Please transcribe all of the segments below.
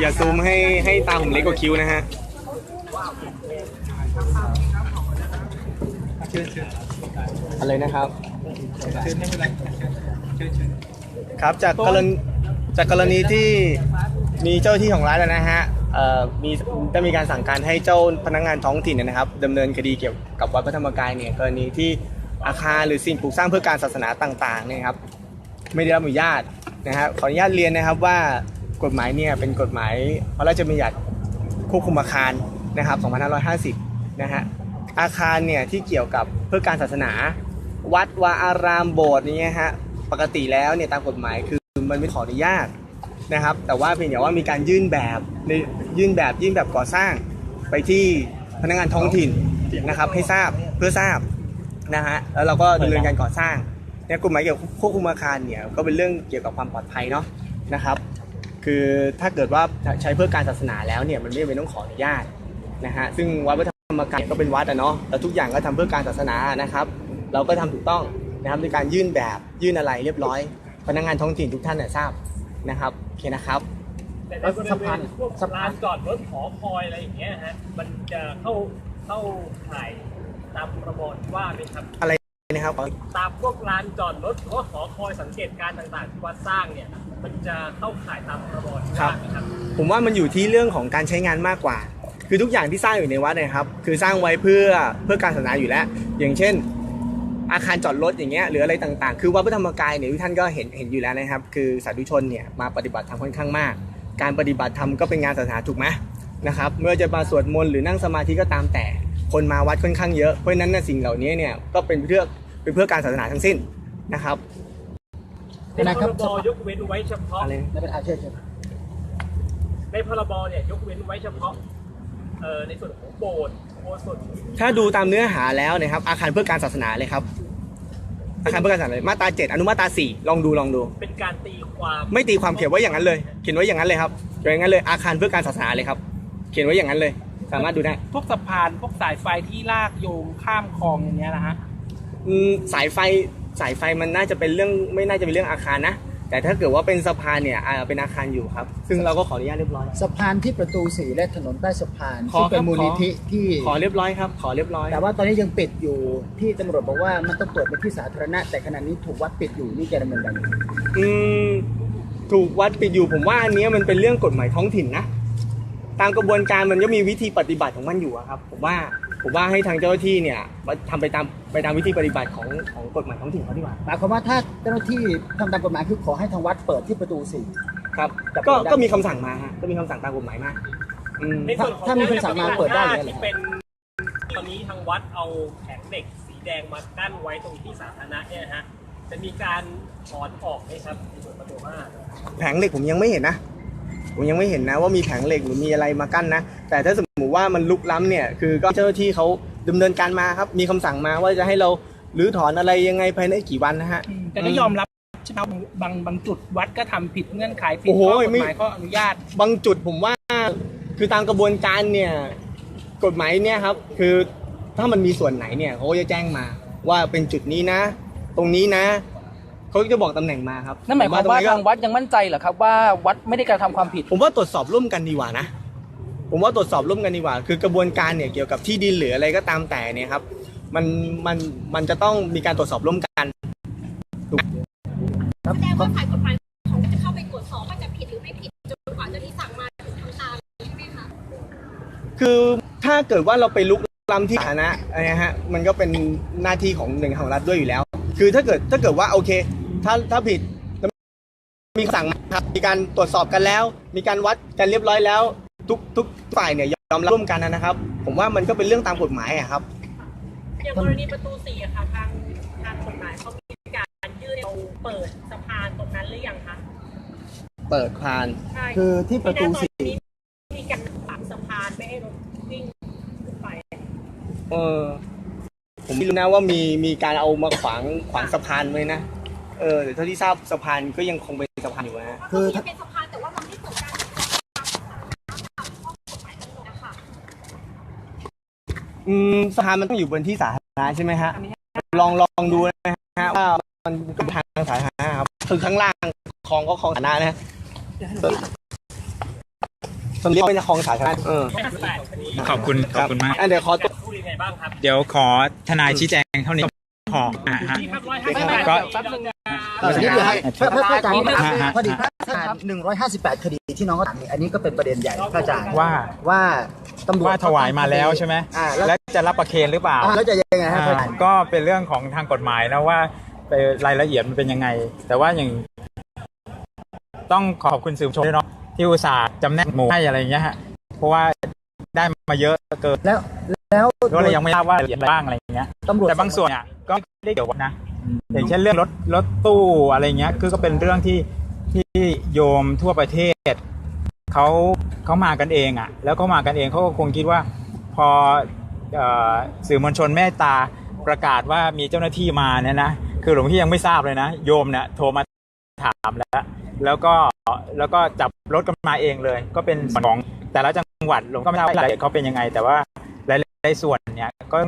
อย่าซูมให้ให้ตาผมเล็กกว่าคิ้วนะฮะอะไรนะครับ ครับจากกรณีจากกรณีที่มีเจ้าที่ของร้านแล้วนะฮะมีได้มีการสั่งการให้เจ้าพนักงานท้องถิ่นนยนะครับดำเนินคดีเกี่ยวกับวัดพระธรรมกายเนี่ยกรณีที่ อาคารหรือสิ่งปลูกสร้างเพื่อการศาสนาต่างๆเนี่ยครับไม่ได้รับอนุญาตนะครับขออนุญาตเรียนนะครับว่ากฎหมายเนี่ยเป็นกฎหมายพระราชบัญญัติควบคุมอาคารนะครับ 2550 นะฮะอาคารเนี่ยที่เกี่ยวกับเพื่อการศาสนา วัดวาอารามโบสถ์อย่างเงี้ฮะปกติแล้วเนี่ยตามกฎหมายคือมันไม่ขออนุญาตนะครับ แต่ว่าเพียงแต่ว่ามีการยื่นแบบในยื่นแบบยื่นแบบก่อสร้างไปที่พนักงานท้องถิ่นนะครับให้ทราบเพื่อทราบ นะฮะแล้วเราก็ดำเนินการก่อสร้างเนี่ยกฎหมายเกี่ยวกับควบคุมอาคารเนี่ยก็เป็นเรื่องเกี่ยวกับความปลอดภัยเนาะนะครับ คือถ้าเกิดว่าใช้เพื่อการศาสนาแล้วเนี่ยมันไม่จำเป็นต้องขออนุญาตนะฮะซึ่งวัดพระธรรมกายก็เป็นวัดอะเนาะแล้วทุกอย่างก็ทำเพื่อการศาสนานะครับ เราก็ทำถูกต้องนะครับด้วยการยื่นแบบยื่นอะไรเรียบร้อยพนักงานท้องถิ่นทุกท่านเนี่ยทราบนะครับโอเคนะครับแต่ในบริเวณพวกลานจอดรถหอคอยอะไรอย่างเงี้ยฮะมันจะเข้า เข้าถ่ายตามพรบที่ว่าไหมครับ อะไรนะครับตามพวกลานจอดรถหรือว่าหอคอยสังเกตการณ์ต่างๆที่วัดสร้างเนี่ย มันจะเข้าข่ายตามพรบที่ว่าไหมครับ ผมว่ามันอยู่ที่เรื่องของการใช้งานมากกว่า คือทุกอย่างที่สร้างอยู่ในวัดเนยครับ คือสร้างไว้เพื่อเพื่อการศาสนาอยู่แล้ว อย่างเช่น อาคารจอดรถอย่างเงี้ยหรืออะไรต่างๆ คือวัดพระธรรมกายเนี่ยทุกท่านก็เห็นเห็นอยู่แล้วนะครับ คือสาธุชนเนี่ยมาปฏิบัติธรรมค่อนข้างมาก การปฏิบัติธรรมก็เป็นงานศาสนาถูกไหม นะครับเมื่อจะมาสวดมนต์หรือนั่งสมาธิก็ตามแต่ คนมาวัดค่อนข้างเยอะเพราะฉะนั้นเนยสิ่งเหล่านี้เนี่ยก็เป็นเพื่อเป็นเพื่อการศาสนาทั้งสิ้นนะครับในพรบยกเว้นไว้เฉพาะอะไรไม่เป็นอาเชิญเชิญในพรบเนี่ยยกเว้นไว้เฉพาะเอ่อในส่วนของโบสถ์โบสถ์ถ้าดูตามเนื้อหาแล้วนะครับ อาคารเพื่อการศาสนาเลยครับ อาคารเพื่อการศาสนาเลยมาตราเจ็ดอนุมาตราสี่ลองดูลองดู เป็นการตีความไม่ตีความเขียนไว้อย่างนั้นเลย เขียนไว้อย่างนั้นเลยครับเขียนไว้อย่างนั้นเลยอาคารเพื่อการศาสนาเลยครับ เขียนไว้อย่างนั้นเลย สามารถดูได้พวกสะพานพวกสายไฟที่ลากโยงข้ามคลองอย่างเงี้ยนะฮะอืมสายไฟสายไฟมันน่าจะเป็นเรื่องไม่น่าจะเป็นเรื่องอาคารนะแต่ถ้าเกิดว่าเป็นสะพานเนี่ยอ่าเป็นอาคารอยู่ครับ ซึ่งเราก็ขออนุญาตเรียบร้อย สะพานที่ประตูสีและถนนใต้สะพานขอซึ่งเป็ครันบมูลนิธิที่ ขอเรียบร้อยครับ ขอเรียบร้อย แต่ว่าตอนนี้ยังปิดอยู่ที่ตำรวจบอกว่ามันต้องเปิดเป็นที่สาธารณะ แต่ขณะนี้ถูกวัดปิดอยู่นี่จะดำเนินการยังไง อืมถูกวัดปิดอยู่ผมว่าอันเนี้ยมันเป็นเรื่องกฎหมายท้องถิ่นนะ ตามกระบวนการมันก็มีวิธีปฏิบัติของมันอยู่อะครับผมว่าผมว่าให้ทางเจ้าหน้าที่เนี่ยทำไปตามไปตามวิธีปฏิบัติของของกฎหมายท้องถิ่นเขาดีกว่าหมายความว่าถ้าเจ้าหน้าที่ทำตามกฎหมายคือขอให้ทางวัดเปิดที่ประตูสี่ครับแต่ก็เปิดได้ก็มีคำสั่งมาฮะก็มีคำสั่งตามกฎหมายมาอืม ในส่วนของถ้ามีคำสั่งมาเปิดได้เลยเหรอ ที่เป็นตอนนี้ทางวัดเอาแผงเหล็กสีแดงมากั้นไว้ตรงที่สาธารณะเนี่ยนะฮะจะมีการถอนออกไหมครับในส่วนประตูห้า แผงเหล็กผมยังไม่เห็นนะ ผมยังไม่เห็นนะว่ามีแผงเหล็กหรือมีอะไรมากั้นนะ แต่ถ้าสมมติว่ามันลุกล้ำเนี่ย คือก็เจ้าหน้าที่เขาดำเนินการมาครับ มีคำสั่งมาว่าจะให้เรารื้อถอนอะไรยังไงภายในกี่วันนะฮะ แต่ก็ยอมรับใช่ไหมบางบางบางจุดวัดก็ทำผิดเงื่อนไขผิดโอ้โหข้อกฎไม่หมายข้ออนุญาต บางจุดผมว่าคือตามกระบวนการเนี่ยกฎหมายเนี่ยครับ คือถ้ามันมีส่วนไหนเนี่ยเขาก็จะแจ้งมาว่าเป็นจุดนี้นะ ตรงนี้นะ เขาก็จะบอกตำแหน่งมาครับนั่นหมายความผว่าตรงทางวัดยังมั่นใจเหรอครับว่าวัดไม่ได้กระทำความผิด ผมว่าตรวจสอบร่วมกันดีกว่านะ ผมว่าตรวจสอบร่วมกันดีกว่า คือกระบวนการเนี่ยเกี่ยวกับที่ดินหรืออะไรก็ตามแต่เนี่ยครับ มันมันมันจะต้องมีการตรวจสอบร่วมกันครับแสดงว่าฝ่ายกฎหมายเขาก็จะเข้าไปตรวจสอบว่าจะผิดหรือไม่ผิดจนกว่าเจ้าที่สั่งมาถึงทำตามใช่ไหมคะคือถ้าเกิดว่าเราไปลุกล้ำที่สาธารณะอะไรนะฮะมันก็เป็นหน้าที่ของหน่วยงานของรัฐด้วยอยู่แล้ว คือถ้าเกิดถ้าเกิดว่าโอเค ถ้าถ้าผิดมีสั่งมาครับ มีการตรวจสอบกันแล้ว มีการวัดกันเรียบร้อยแล้ว ทุกทุกฝ่ายเนี่ยยอมรับร่วมกันนะครับ ผมว่ามันก็เป็นเรื่องตามกฎหมายอะครับอย่างกรณีประตูสี่อะค่ะทางทางกฎหมายเขามีการยื่นเราเปิดสะพานตรงนั้นหรือยังคะเปิดพานใช่คือที่ประตูณตอนสี่นี้มีการปักสะพานไม่ให้รถวิ่งขึ้นไปเออผมไม่รู้นะว่ามีมีการเอามาขวางขวางสะพานไว้นะ เออแต่เท่าที่ทราบสะพานก็ยังคงเป็นสะพานอยู่นะฮะ คือก็ถ้า เป็นสะพานแต่ว่ามันไม่เกิดการตามข้อกฎหมายทั้งหมดนะคะอืมสะพานมันต้องอยู่บนที่สาธารณะใช่ไหมฮะ ลองลองดูนะฮะฮะว่ามันเป็นทางสาธารณะครับคือข้างล่างคลองก็คลองสาธารณะนะฮะมันเรียกว่าคลองสาธารณะเออ58คดีขอบคุณขอบคุณมาก อะเดี๋ยวขอตัวพูดยังไงบ้างครับเดี๋ยวขอทนายชี้แจงเท่านี้ พออะฮะที่ครับร้อยห้าสิบไม่แปไม่ดแป๊บนึงเออนี่เดี๋ยวให้พระพระอาจารย์ฮะฮะพอดีพระอาจารย์หนึ่งร้อยห้าสิบแปดคดีที่น้องก็ถามนี่อันนี้ก็เป็นประเด็นใหญ่พระอาจารย์ว่า ว่าตำรวจว่าถวายมาแล้วใช่ไหมอ่าแล้วแล้วจะรับประเคนหรือเปล่าอ่าแล้วจะยังไงฮะพระอาอ่าจารย์ ก็เป็นเรื่องของทางกฎหมายนะว่าไปรายละเอียดมันเป็นยังไง แต่ว่าอย่าง ต้องขอบคุณสื่อมวลชนด้วยเนาะที่อุตส่าห์จำแนกหมู่ให้อะไรอย่างเงี้ยฮะเพราะว่าได้มาเยอะเกินแล้วแล้วก็เลยยังไม่ทราบว่ารายละเอียดอะไรบ้างอะไรอย่างเงี้ยตำรวจแต่บางส่วนเนี่ย ก็ไม่ได้เกี่ยวกับนะอย่างเช่นเรื่องรถรถตู้อะไรเงี้ยคือก็เป็นเรื่องที่ที่โยมทั่วประเทศเขาเขามากันเองอะ แล้วก็มากันเองเขาก็คงคิดว่า พอเอ่อสื่อมวลชนเมตตาประกาศว่ามีเจ้าหน้าที่มาเนี่ยนะคือหลวงพี่ยังไม่ทราบเลยนะ โยมเนี่ยโทรมาถามแล้ว แล้วก็แล้วก็จับรถกันมาเองเลย ก็เป็นส่วนของแต่ละจังหวัดหลวงก็ไม่ทราบว่ารายละเอียดเขาเป็นยังไง แต่ว่า หลายๆส่วนเนี่ยก็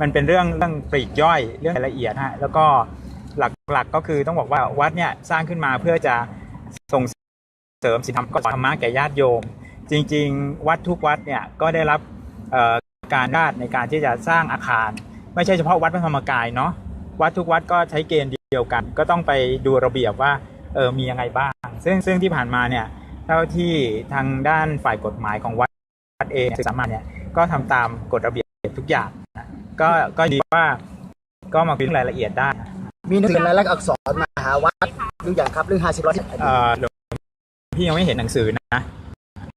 มันเป็นเรื่องเรื่องปลีกย่อยเรื่องรายละเอียดฮะแล้วก็หลักๆกก็คือต้องบอกว่าวัดเนี่ยสร้างขึ้นมาเพื่อจะส่งเสริมศีลธรรมก็ธรรมะแก่ญาติโยม จริง ๆ วัดทุกวัดเนี่ยก็ได้รับการราดในการที่จะสร้างอาคาร ไม่ใช่เฉพาะวัดพระธรรมกายเนาะวัดทุกวัดก็ใช้เกณฑ์เดียวกัน ก็ต้องไปดูระเบียบว่าเออมียังไงบ้าง ซึ่งซึ่งที่ผ่านมาเนี่ยเท่าที่ทางด้านฝ่ายกฎหมายของวัดวัดเองศึกษามาเนี่ยก็ทำตามกฎระเบียบ ทุกอย่างนะก็ก็ดีว่าก็มาคุยเรื่องรายละเอียดได้มีหนังสือลายลักษณ์อักษรมหาวัดดูอย่างครับเรื่องห้าสิบร้อยสิบเอ่อหลวงพี่ยังไม่เห็นหนังสือนะ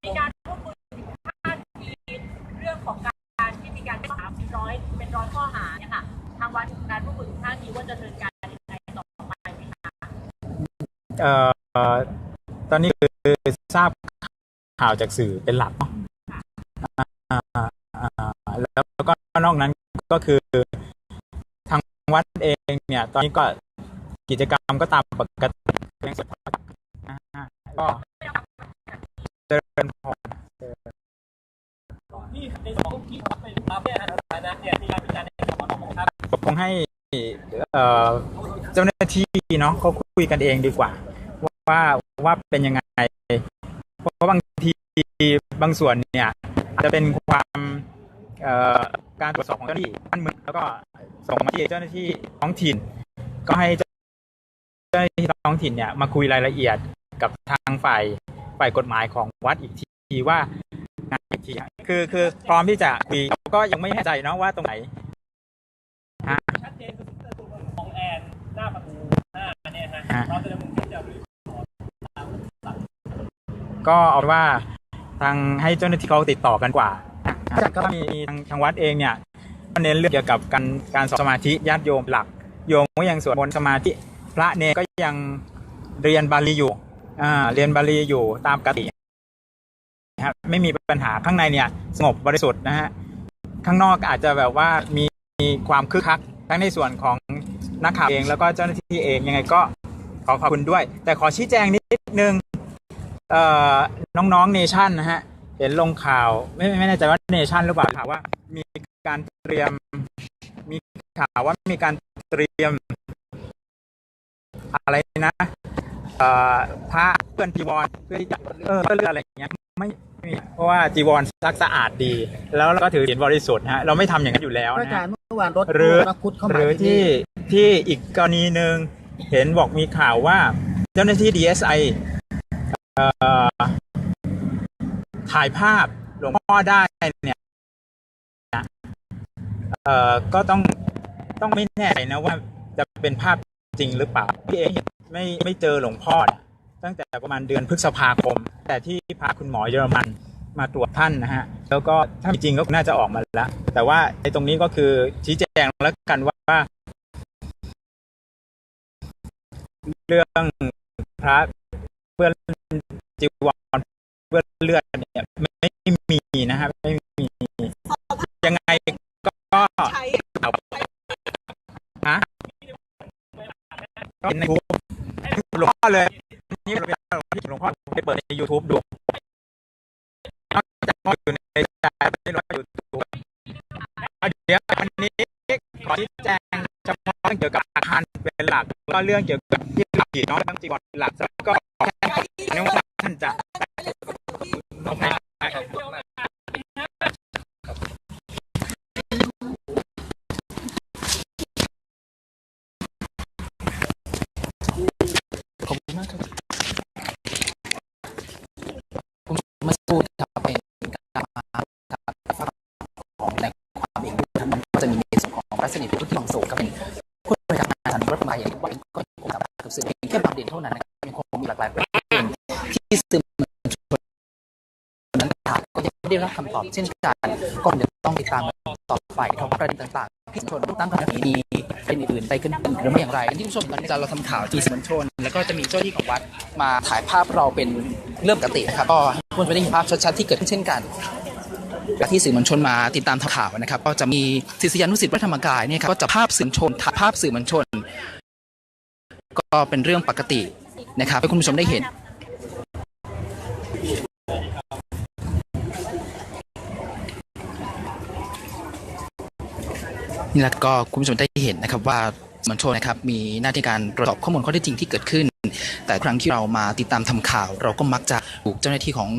มีการพูดคุยถึงท่าทีเรื่องของการที่มีการสามร้อยเป็นร้อยข้อหาเนี่ยค่ะทางวัดมีการพูดคุยถึงท่าทีว่าจะดำเนินการยังไงต่อไปไหมคะเอ่อตอนนี้คือทราบข่าวจากสื่อเป็นหลักเนาะอ่าอ่า แล้วก็นอกนั้นก็คือทางวัดเองเนี่ย ตอนนี้ก็กิจกรรมก็ตามปกติเพลงสดนะฮะก็เจริญพรที่ในสองที่เป็นรับเนี่ยสถานะเนี่ยมีการพิจารณาในสมรภูมิครับผมคงให้เอ่อเจ้าหน้าที่เนาะเขาคุยกันเองดีกว่า ว่าว่าเป็นยังไง เพราะบางทีบางส่วนเนี่ย อาจจะเป็นความ การตรวจสอบของเจ้าหน้าที่บ้านเมืองแล้วก็ส่งมาที่เจ้าหน้าที่ท้องถิ่น ก็ให้เจ้าหน้าที่ท้องถิ่นเนี่ยมาคุยรายละเอียดกับทางฝ่ายฝ่ายกฎหมายของวัดอีกทีว่างานอีกทีคือคือพร้อมที่จะคุยก็ยังไม่แน่ใจเนาะว่าตรงไหนชัดเจนคือตัวของแอนหน้าประตูหน้าเนี่ยฮะเราจะดำเนินการจะรื้อก็เอาว่าทางให้เจ้าหน้าที่เขาติดต่อกันกว่า ครับก็มีทางทางวัดเองเนี่ยเน้นเรื่องเกี่ยวกับการการสมาธิญาติโยมหลัก โยมก็ยังสวดมนต์สมาธิพระเนก็ยังเรียนบาลีอยู่อ่าเรียนบาลีอยู่ตามปกติครับไม่มีปัญหาข้างในเนี่ยสงบบริสุทธิ์นะฮะข้างนอกอาจจะแบบว่ามีมีความคึกคักทั้งในส่วนของนักข่าวเองแล้วก็เจ้าหน้าที่เองยังไงก็ขอขอบคุณด้วย แต่ขอชี้แจงนิดนึงเอ่อน้องๆเนชั่นนะฮะ เห็นลงข่าวไม่ไม่แน่ใจว่าเนชั่นหรือเปล่าข่าวว่า มีการเตรียม มีข่าวว่ามีการเตรียม อะไรนะเอ่อพระเพื่อนจีวรเพื่อที่จะเออเพื่อเลือกอะไรอย่างเงี้ยไม่ไม่มีเพราะว่าจีวรซักสะอาดดี แล้วเราก็ถือศีลบริสุทธิ์ฮะเราไม่ทำอย่างนั้นอยู่แล้วพระนะอาจาฮะรย์เมื่อวานรถหรือพระคุดเข้าหมารือที่ที่อีกกรณีหนึ่งเห็นบอกมีข่าวว่า เจ้าหน้าที่ DSI เอ่อ ถ่ายภาพหลวงพ่อได้เนี่ยเอ่อก็ต้องต้องไม่แน่ใจนะว่าจะเป็นภาพจริงหรือเปล่าพี่เองไม่ไม่เจอหลวงพ่อตั้งแต่ประมาณเดือนพฤษภาคม แต่ที่พาคุณหมอเยอรมันมาตรวจท่านนะฮะ แล้วก็ถ้าจริงก็น่าจะออกมาแล้ว แต่ว่าในตรงนี้ก็คือชี้แจงแล้วกันว่า เรื่องพระเพื่อนจีวรเพื่อนเลือด เดี๋ยววันนี้ขอชี้แจงเฉพาะเกี่ยวกับอาคารเป็นหลักแล้วก็เรื่องเกี่ยวกับที่หลักอีกเนาะเรื่องจีวรเป็นหลักแล้วก็อันนี้ว่าท่านจะ ตอบเช่นกันก็เดี๋ยวต้องติดตามกันต่อไปครับประเด็นต่างๆที่ชนตั้งคำถามนี้เป็นอื่นๆไปขึ้นหรือไม่อย่างไรที่ผู้ชมตอนนี้เราทำข่าวที่สื่อมวลชน แล้วก็จะมีเจ้าหน้าที่ของวัดมาถ่ายภาพเราเป็นเรื่องปกตินะครับก็ควรจะได้เห็นภาพชัดๆที่เกิดขึ้นเช่นกันและที่สื่อมวลชนมาติดตามทำข่าวนะครับ ก็จะมีศิษยานุศิษย์วัดธรรมกายเนี่ยครับก็จะภาพสื่อมวลชนถ่ายภาพสื่อมวลชน ก็เป็นเรื่องปกตินะครับให้คุณผู้ชมได้เห็น นี่แหละก็คุณผู้ชมได้เห็นนะครับว่าสื่อมวลชนนะครับมีหน้าที่การตรวจสอบข้อมูลข้อเท็จจริงที่เกิดขึ้น แต่ครั้งที่เรามาติดตามทำข่าว เราก็มักจะถูกเจ้าหน้าที่ของ